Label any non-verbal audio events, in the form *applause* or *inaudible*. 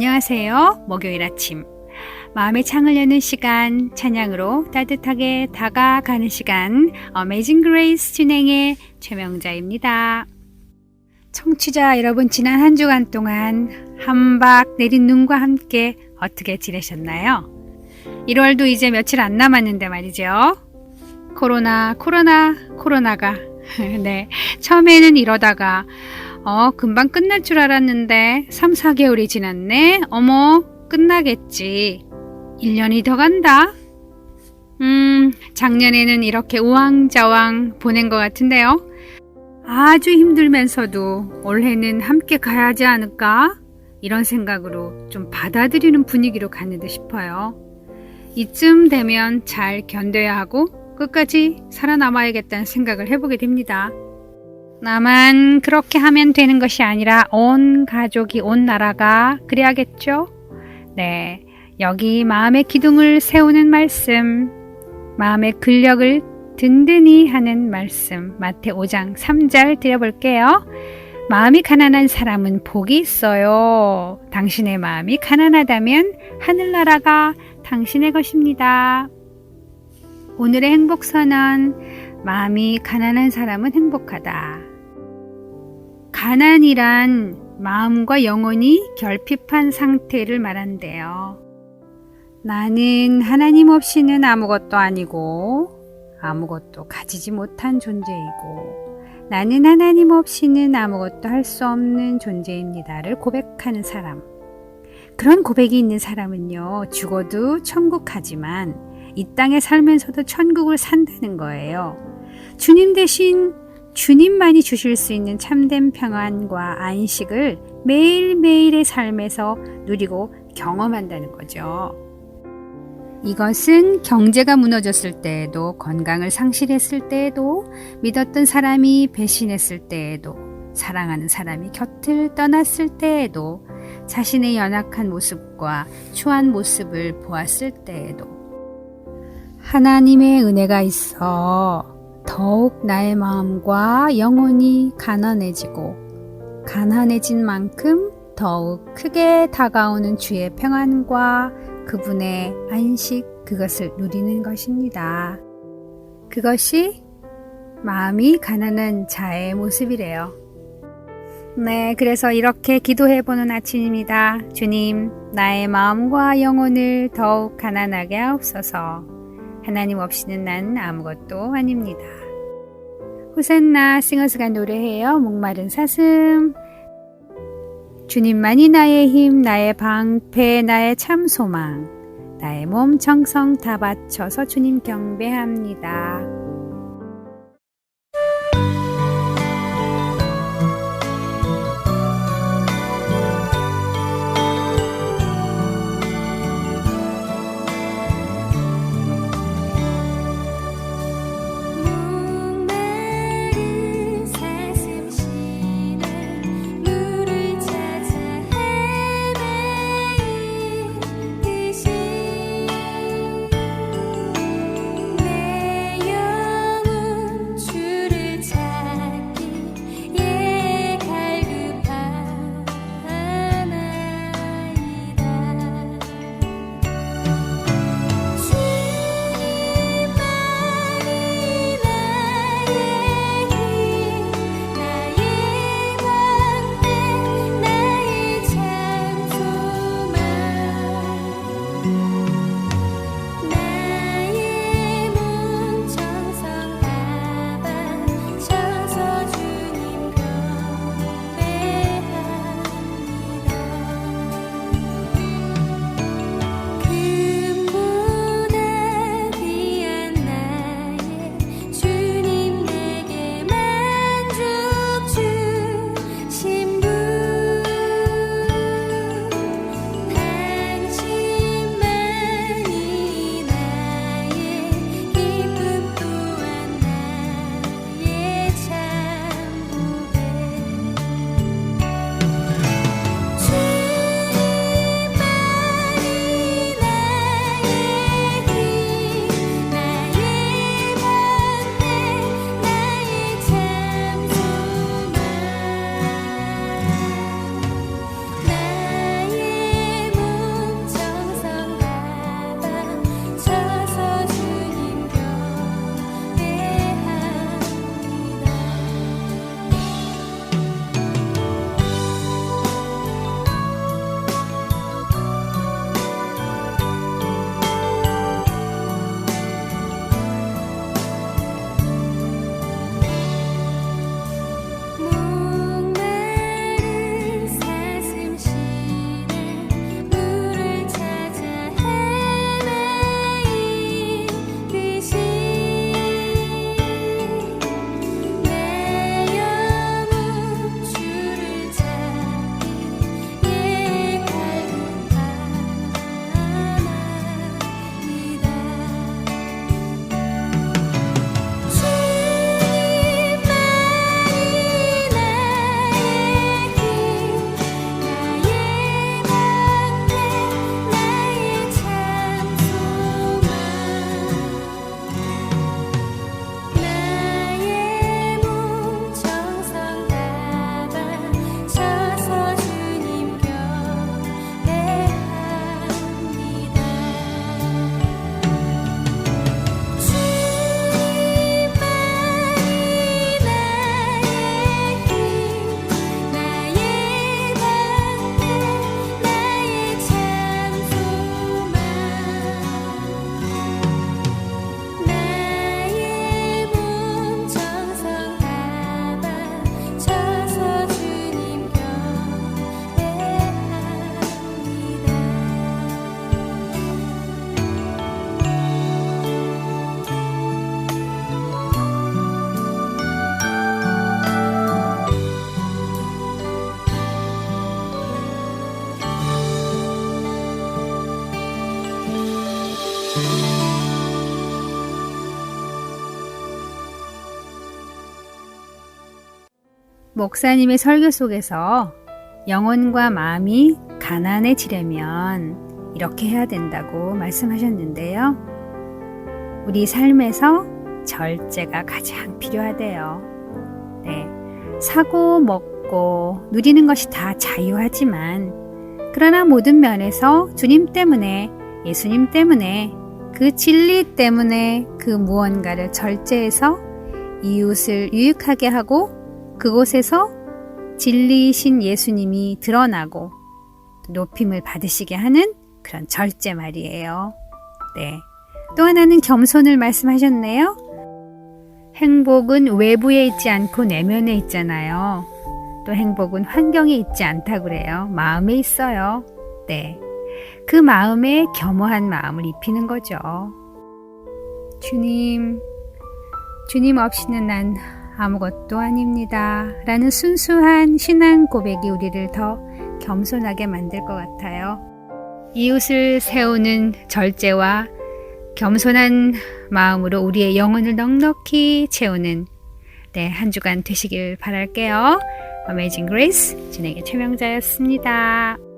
안녕하세요. 목요일 아침. 마음의 창을 여는 시간, 찬양으로 따뜻하게 다가가는 시간, 어메이징 그레이스 진행의 최명자입니다. 청취자 여러분, 지난 한 주간 동안 한박 내린 눈과 함께 어떻게 지내셨나요? 1월도 이제 며칠 안 남았는데 말이죠. 코로나, 코로나, 코로나가. *laughs* 네. 처음에는 이러다가 어, 금방 끝날 줄 알았는데 3, 4개월이 지났네. 어머, 끝나겠지. 1년이 더 간다. 음, 작년에는 이렇게 우왕좌왕 보낸 것 같은데요. 아주 힘들면서도 올해는 함께 가야지 않을까? 이런 생각으로 좀 받아들이는 분위기로 갔는데 싶어요. 이쯤 되면 잘 견뎌야 하고 끝까지 살아남아야겠다는 생각을 해보게 됩니다. 나만 그렇게 하면 되는 것이 아니라 온 가족이 온 나라가 그래야겠죠? 네. 여기 마음의 기둥을 세우는 말씀, 마음의 근력을 든든히 하는 말씀, 마태 5장 3절 드려볼게요. 마음이 가난한 사람은 복이 있어요. 당신의 마음이 가난하다면 하늘나라가 당신의 것입니다. 오늘의 행복선언, 마음이 가난한 사람은 행복하다. 가난이란 마음과 영혼이 결핍한 상태를 말한대요. 나는 하나님 없이는 아무것도 아니고 아무것도 가지지 못한 존재이고 나는 하나님 없이는 아무것도 할 수 없는 존재입니다를 고백하는 사람. 그런 고백이 있는 사람은요, 죽어도 천국 가지만 이 땅에 살면서도 천국을 산다는 거예요. 주님 대신 주님만이 주실 수 있는 참된 평안과 안식을 매일매일의 삶에서 누리고 경험한다는 거죠. 이것은 경제가 무너졌을 때에도 건강을 상실했을 때에도 믿었던 사람이 배신했을 때에도 사랑하는 사람이 곁을 떠났을 때에도 자신의 연약한 모습과 추한 모습을 보았을 때에도 하나님의 은혜가 있어 더욱 나의 마음과 영혼이 가난해지고 가난해진 만큼 더욱 크게 다가오는 주의 평안과 그분의 안식 그것을 누리는 것입니다. 그것이 마음이 가난한 자의 모습이래요. 네, 그래서 이렇게 기도해 보는 아침입니다. 주님, 나의 마음과 영혼을 더욱 가난하게 하옵소서. 하나님 없이는 난 아무것도 아닙니다. 호산나 싱어스가 노래해요. 목마른 사슴. 주님만이 나의 힘, 나의 방패, 나의 참 소망. 나의 몸 정성 다 바쳐서 주님 경배합니다. 목사님의 설교 속에서 영혼과 마음이 가난해지려면 이렇게 해야 된다고 말씀하셨는데요. 우리 삶에서 절제가 가장 필요하대요. 네. 사고, 먹고, 누리는 것이 다 자유하지만, 그러나 모든 면에서 주님 때문에, 예수님 때문에, 그 진리 때문에 그 무언가를 절제해서 이웃을 유익하게 하고, 그곳에서 진리이신 예수님이 드러나고, 높임을 받으시게 하는 그런 절제 말이에요. 네. 또 하나는 겸손을 말씀하셨네요. 행복은 외부에 있지 않고 내면에 있잖아요. 또 행복은 환경에 있지 않다고 그래요. 마음에 있어요. 네. 그 마음에 겸허한 마음을 입히는 거죠. 주님, 주님 없이는 난 아무것도 아닙니다. 라는 순수한 신앙 고백이 우리를 더 겸손하게 만들 것 같아요. 이웃을 세우는 절제와 겸손한 마음으로 우리의 영혼을 넉넉히 채우는 네, 한 주간 되시길 바랄게요. Amazing Grace 진에게 최명자였습니다.